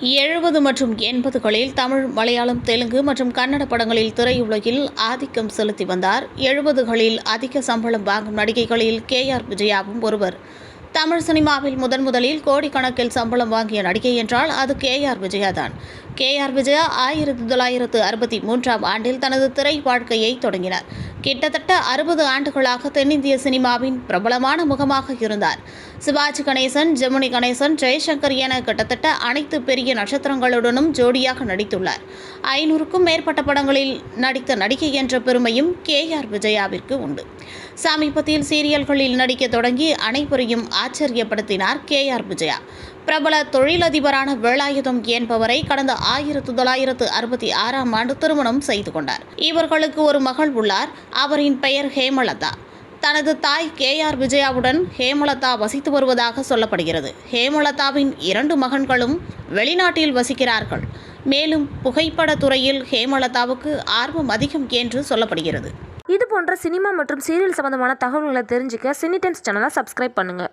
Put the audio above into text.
எழுபது மற்றும் எண்பதுகளில் தமிழ் மலையாளம் தெலுங்கு மற்றும் கன்னட படங்களில் திரையுலகில் ஆதிக்கம் செலுத்தி வந்தார். எழுபதுகளில் அதிக சம்பளம் வாங்கும் நடிகைகளில் கே ஆர் விஜயாவும் ஒருவர். தமிழ் சினிமாவில் முதன் முதலில் கோடிக்கணக்கில் சம்பளம் வாங்கிய நடிகை என்றால் அது கே ஆர் விஜயா தான். கே ஆர் விஜயா ஆயிரத்தி தொள்ளாயிரத்து அறுபத்தி மூன்றாம் ஆண்டில் தனது திரை வாழ்க்கையை தொடங்கினார். கிட்டத்தட்ட அறுபது ஆண்டுகளாக தென்னிந்திய சினிமாவின் பிரபலமான முகமாக இருந்தார். சிவாஜி கணேசன் ஜெமினி கணேசன் ஜெயசங்கர் என கிட்டத்தட்ட அனைத்து பெரிய நட்சத்திரங்களுடனும் ஜோடியாக நடித்துள்ளார். ஐநூறுக்கும் மேற்பட்ட படங்களில் நடித்த நடிகை என்ற பெருமையும் கே ஆர் விஜயாவிற்கு உண்டு. சமீபத்தில் சீரியல்களில் நடிக்க தொடங்கி அனைவரையும் ஆச்சரியப்படுத்தினார் கே ஆர் விஜயா. பிரபல தொழிலதிபரான வேலாயுதம் என்பவரை கடந்த ஆயிரத்து தொள்ளாயிரத்து அறுபத்தி ஆறாம் ஆண்டு திருமணம் செய்து கொண்டார். இவர்களுக்கு ஒரு மகள் உள்ளார் அவரின் பெயர் ஹேமலதா. தனது தாய் கே ஆர் விஜயாவுடன் ஹேமலதா வசித்து வருவதாக சொல்லப்படுகிறது. ஹேமலதாவின் இரண்டு மகன்களும் வெளிநாட்டில் வசிக்கிறார்கள். மேலும் புகைப்பட துறையில் ஹேமலதாவுக்கு ஆர்வம் அதிகம் என்று சொல்லப்படுகிறது. இது போன்ற சினிமா மற்றும் சீரியல் சம்பந்தமான தகவல்களை தெரிஞ்சுக்க சினி டைம்ஸ் சேனலை சப்ஸ்கிரைப் பண்ணுங்கள்